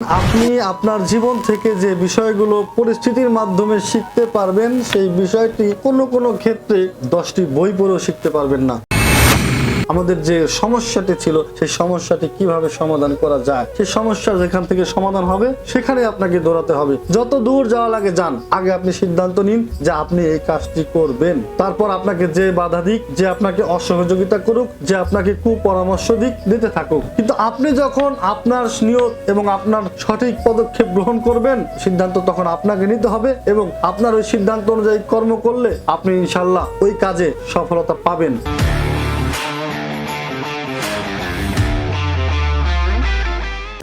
আপনি আপনার জীবন থেকে যে বিষয়গুলো পরিস্থিতির মাধ্যমে শিখতে পারবেন, সেই বিষয়টি কোনো কোনো ক্ষেত্রে দশটি বই পড়েও শিখতে পারবেন না। আমাদের যে সমস্যাটি ছিল, সেই সমস্যাটি কীভাবে সমাধান করা যায়? সেই সমস্যা যেখান থেকে সমাধান হবে, সেখানে আপনাকে দৌড়াতে হবে। যত দূর যাওয়া লাগে যান, আগে আপনি সিদ্ধান্ত নিন যে আপনি এই কাজটি করবেন। তারপর আপনাকে যে বাধা দিক, যে আপনাকে অসহযোগিতা করুক, যে আপনাকে কুপরামর্শ দিক, দিতে থাকুক। কিন্তু আপনি যখন আপনার নিয়ত এবং আপনার সঠিক পদক্ষেপ গ্রহণ করবেন, সিদ্ধান্ত তখন আপনাকে নিতে হবে এবং আপনার ওই সিদ্ধান্ত অনুযায়ী কর্ম করলে আপনি ইনশাল্লাহ ওই কাজে সফলতা পাবেন।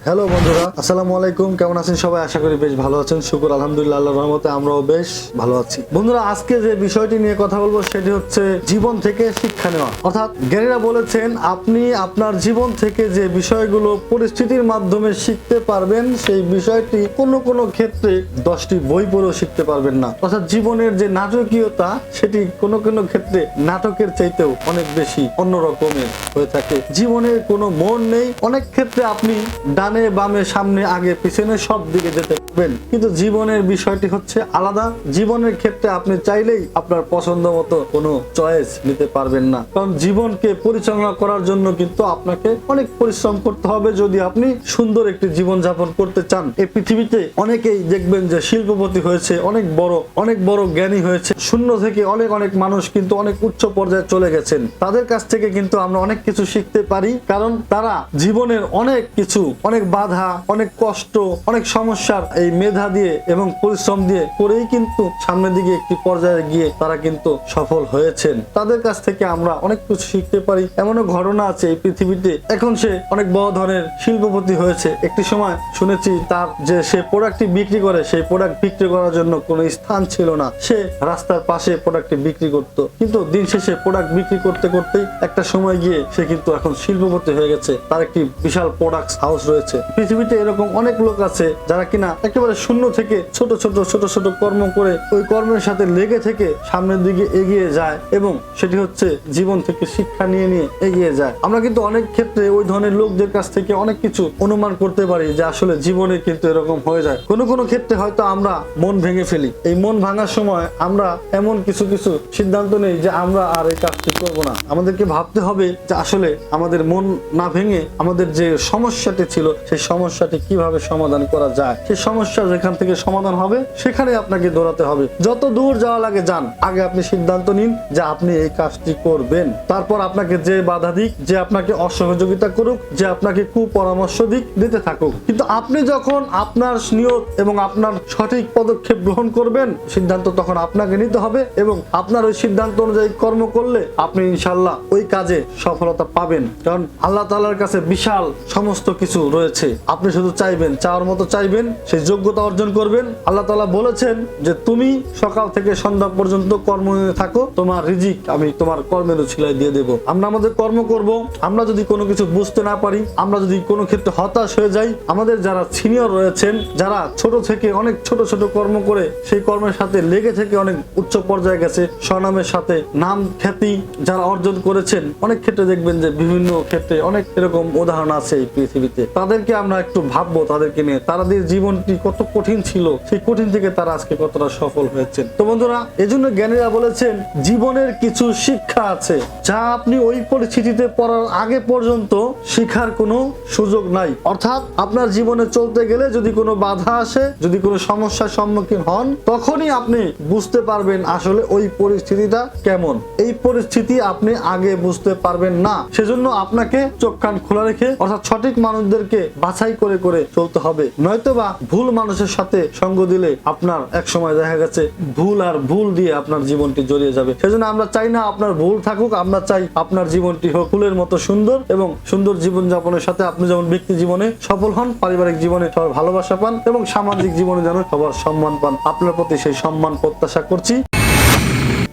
হ্যালো বন্ধুরা, আসসালামু আলাইকুম। কেমন আছেন সবাই? আশা করি বেশ ভালো আছেন। শুকুর, আলহামদুলিল্লাহ, আল্লাহর রহমতে আমরাও বেশ ভালো আছি। বন্ধুরা, আজকে যে বিষয়টি নিয়ে কথা বলব সেটি হচ্ছে জীবন থেকে শিক্ষা নেওয়া। অর্থাৎ জ্ঞানীরা বলেছেন, আপনি আপনার জীবন থেকে যে বিষয়গুলো পরিস্থিতির মাধ্যমে শিখতে পারবেন, সেই বিষয়টি কোনো কোনো ক্ষেত্রে দশটি বই পড়েও শিখতে পারবেন না। অর্থাৎ জীবনের যে নাটকীয়তা, সেটি কোনো কোনো ক্ষেত্রে নাটকের চাইতেও অনেক বেশি অন্য রকমের হয়ে থাকে। জীবনের কোনো মন নেই। অনেক ক্ষেত্রে আপনি ডানে বামে সামনে আগে পিছনে সব দিকে যেতে পারবেন কিন্তু জীবনের বিষয়টি হচ্ছে আলাদা। জীবনের ক্ষেত্রে আপনি চাইলেই আপনার পছন্দ মতো কোনো চয়েস নিতে পারবেন না। কারণ জীবনকে পরিচালনা করার জন্য কিন্তু আপনাকে অনেক পরিশ্রম করতে হবে যদি আপনি সুন্দর একটি জীবন যাপন করতে চান। এই পৃথিবীতে অনেকেই দেখবেন যে শিল্পপতি হয়েছে, অনেক বড় অনেক বড় জ্ঞানী হয়েছে। শূন্য থেকে অনেক অনেক মানুষ কিন্তু অনেক উচ্চ পর্যায়ে চলে গেছেন। তাদের কাছ থেকে কিন্তু আমরা অনেক কিছু শিখতে পারি। কারণ তারা জীবনের অনেক কিছু, অনেক বাধা, অনেক কষ্ট, অনেক সমস্যার এই মেধা দিয়ে এবং পরিশ্রম দিয়ে করেই কিন্তু সামনের দিকে একটি পর্যায়ে গিয়ে তারা কিন্তু সফল হয়েছেন। তাদের কাছ থেকে আমরা অনেক কিছু শিখতে পারি। এমনও ঘটনা আছে এই পৃথিবীতে। এখন সে অনেক বড় ধরনের শিল্পপতি হয়েছে। একটি সময় শুনেছি তার যে সে প্রোডাক্টটি বিক্রি করে, সেই প্রোডাক্ট বিক্রি করার জন্য কোনো স্থান ছিল না। সে রাস্তার পাশে প্রোডাক্টটি বিক্রি করত। কিন্তু দিন শেষে প্রোডাক্ট বিক্রি করতে করতেই একটা সময় গিয়ে সে কিন্তু এখন শিল্পপতি হয়ে গেছে। তার একটি বিশাল প্রোডাক্ট হাউস রয়েছে। পৃথিবীতে এরকম অনেক লোক আছে যারা কিনা একেবারে শূন্য থেকে ছোট ছোট ছোট ছোট কর্ম করে ওই কর্মের সাথে লেগে থেকে সামনের দিকে এগিয়ে যায় এবং সেটি হচ্ছে জীবন থেকে শিক্ষা নিয়ে নিয়ে এগিয়ে যায়। আমরা কিন্তু অনেক ক্ষেত্রে ওই ধরনের লোকদের কাছ থেকে অনেক কিছু অনুমান করতে পারি যে আসলে জীবনে কিন্তু এরকম হয়ে যায়। কোনো কোনো ক্ষেত্রে হয়তো আমরা মন ভেঙে ফেলি। এই মন ভাঙার সময় আমরা এমন কিছু কিছু সিদ্ধান্ত নেই যে আমরা আর এই কাজটি করব না। আমাদেরকে ভাবতে হবে যে আসলে আমাদের মন না ভেঙে আমাদের যে সমস্যাটি ছিল, সেই সমস্যাটি কীভাবে সমাধান করা যায়? সেই সমস্যা যেখান থেকে সমাধান হবে, সেখানে আপনাকে দৌড়াতে হবে। যত দূর যাওয়া লাগে, যান। আগে আপনি সিদ্ধান্ত নিন যে আপনি এই কাজটি করবেন। তারপর আপনাকে যে বাধা দিক, যে আপনাকে অসহযোগিতা করুক, যে আপনাকে কুপরামর্শ দিক, দিতে থাকুক। কিন্তু আপনি যখন আপনার নিয়ত এবং আপনার সঠিক পদক্ষেপ গ্রহণ করবেন, সিদ্ধান্ত তখন আপনাকে নিতে হবে এবং আপনার ওই সিদ্ধান্ত অনুযায়ী কর্ম করলে আপনি ইনশাল্লাহ ওই কাজে সফলতা পাবেন। কারণ আল্লাহ তালার কাছে বিশাল সমস্ত কিছু রয়েছে। আপনি শুধু চাইবেন, চাওয়ার মতো চাইবেন, সেই যোগ্যতা অর্জন করবেন। আল্লাহ তাআলা বলেছেন যে, তুমি সকাল থেকে সন্ধ্যা পর্যন্ত কর্ম থাকো। তোমার রিজিক আমি তোমার কর্মের উছিলায় দিয়ে দেব। আমরা আমাদের কর্ম করব। আমরা যদি কোনো কিছু বুঝতে না পারি, আমরা যদি কোনো ক্ষেত্রে হতাশ হয়ে যাই, আমাদের যারা সিনিয়র রয়েছেন, যারা ছোট থেকে অনেক ছোট ছোট কর্ম করে, সেই কর্মের সাথে লেগে থেকে অনেক উচ্চ পর্যায়ে গেছে। স্বনামের সাথে নাম খ্যাতি যারা অর্জন করেছেন, অনেক ক্ষেত্রে দেখবেন যে, বিভিন্ন ক্ষেত্রে অনেক এরকম উদাহরণ আছে এই পৃথিবীতে। তাদেরকে আমরা একটু ভাববো, তাদেরকে নিয়ে। তাদের জীবনটি কত কঠিন ছিল, সেই কঠিন থেকে তারা আজকে কতটা সফল হয়েছেন। তো বন্ধুরা, এজন্য জ্ঞানীরা বলেছেন, জীবনের কিছু শিক্ষা আছে, যা আপনি ওই পরিস্থিতিতে পড়ার আগে পর্যন্ত শিখার কোনো সুযোগ নাই। অর্থাৎ আপনার জীবনে চলতে গেলে যদি কোনো বাধা আসে, যদি কোনো সমস্যার সম্মুখীন হন, তখনই আপনি বুঝতে পারবেন আসলে ওই পরিস্থিতিটা কেমন। এই পরিস্থিতি আপনি আগে বুঝতে পারবেন না, সেজন্য আপনাকে চোখ কান খোলা রেখে, অর্থাৎ সঠিক মানুষদেরকে বাছাই করে করে চলতে হবে। নয়তোবা ভুল মানুষের সাথে সঙ্গ দিলে আপনার এক সময় দেখা গেছে ভুল আর ভুল দিয়ে আপনার জীবনটি জড়িয়ে যাবে। সেজন্য আমরা চাই না আপনার ভুল থাকুক, আমরা চাই আপনার জীবনটি হোক ফুলের মতো সুন্দর এবং সুন্দর জীবন যাপনের সাথে আপনি যেমন ব্যক্তি জীবনে সফল হন, পারিবারিক জীবনে সবার ভালোবাসা পান এবং সামাজিক জীবনে যেন সবার সম্মান পান। আপনার প্রতি সেই সম্মান প্রত্যাশা করছি।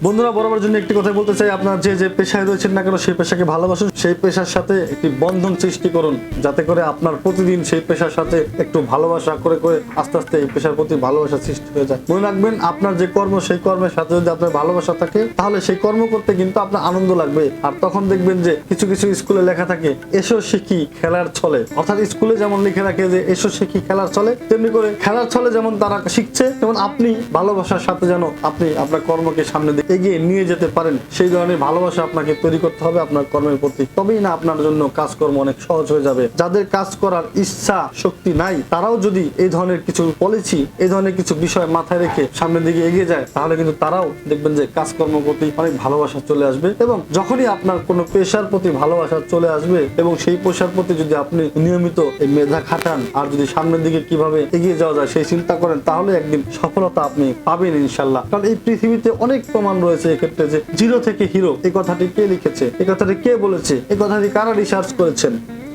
বন্ধুরা, বরাবর জন্য একটি কথা বলতে চাই। আপনার যে যে পেশায় রয়েছেন না কেন, সেই পেশাকে ভালোবাসুন, সেই পেশার সাথে একটি বন্ধন সৃষ্টি করুন, যাতে করে আপনার প্রতিদিন সেই পেশার সাথে একটু ভালোবাসা করে করে আস্তে আস্তে এই পেশার প্রতি ভালোবাসা সৃষ্টি হয়ে যায়। মনে রাখবেন, আপনার যে কর্ম, সেই কর্মের সাথে যদি আপনার ভালোবাসা থাকে, তাহলে সেই কর্ম করতে কিন্তু আপনার আনন্দ লাগবে। আর তখন দেখবেন যে কিছু কিছু স্কুলে লেখা থাকে, এসো শিখি খেলার ছলে। অর্থাৎ স্কুলে যেমন লিখে রাখে যে, এসো শিখি খেলার ছলে, তেমনি করে খেলার ছলে যেমন তারা শিখছে, তেমন আপনি ভালোবাসার সাথে যেন আপনি আপনার কর্মকে সামনে দিয়ে এগিয়ে নিয়ে যেতে পারেন, সেই ধরনের ভালোবাসা আপনাকে তৈরি করতে হবে আপনার কর্মের প্রতি। তবেই না আপনার জন্য কাজকর্ম অনেক সহজ হয়ে যাবে। যাদের কাজ করার ইচ্ছা, শক্তি নাই, তারাও যদি এই ধরনের কিছু পলিসি এই ধরনের কিছু বিষয় মাথায় রেখে সামনের দিকে এগিয়ে যায়, তাহলে কিন্তু তারাও দেখবেন যে কাজকর্ম প্রতি অনেক ভালোবাসা চলে আসবে এবং যখনই আপনার কোনো পেশার প্রতি ভালোবাসা চলে আসবে এবং সেই পেশার প্রতি যদি আপনি নিয়মিত এই মেধা খাটান আর যদি সামনের দিকে কীভাবে এগিয়ে যাওয়া যায় সেই চিন্তা করেন, তাহলে একদিন সফলতা আপনি পাবেন ইনশাল্লাহ। কারণ এই পৃথিবীতে অনেক প্রমাণ রয়েছে এক্ষেত্রে যে জিরো থেকে হিরো এই কথাটি কে লিখেছে? এই কথাটি কে বলেছে? এই কথাটি কারা রিসার্চ করেছেন?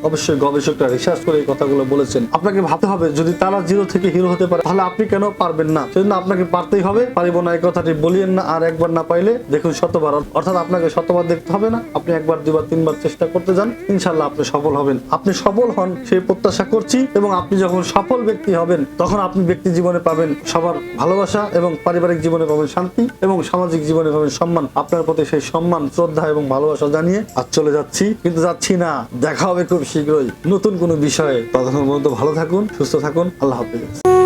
অবশ্যই গবেষকরা রিসার্চ করে এই কথাগুলো বলেছেন। আপনাকে ভাবতে হবে, যদি তারা জিরো থেকে হিরো হতে পারে, তাহলে আপনি কেন পারবেন না? সেজন্য আপনাকে পারতেই হবে, পারিব না এই কথাটি বলিয়েন না, আর একবার না পাইলে দেখুন শতবার। অর্থাৎ আপনাকে শতবার দেখতে হবে না, আপনি একবার, দুবার, তিনবার চেষ্টা করতে যান ইনশাল্লাহ আপনি সফল হবেন। আপনি সফল হন, সেই প্রত্যাশা করছি, এবং আপনি যখন সফল ব্যক্তি হবেন, তখন আপনি ব্যক্তি জীবনে পাবেন সবার ভালোবাসা এবং পারিবারিক জীবনে পাবেন শান্তি এবং সামাজিক জীবনে পাবেন সম্মান। আপনার প্রতি সেই সম্মান, শ্রদ্ধা এবং ভালোবাসা জানিয়ে আজ চলে যাচ্ছি। কিন্তু যাচ্ছি না, দেখা হবে খুব শীঘ্রই নতুন কোনো বিষয়ে ততক্ষণ পর্যন্ত ভালো থাকুন সুস্থ থাকুন আল্লাহ হাফিজ।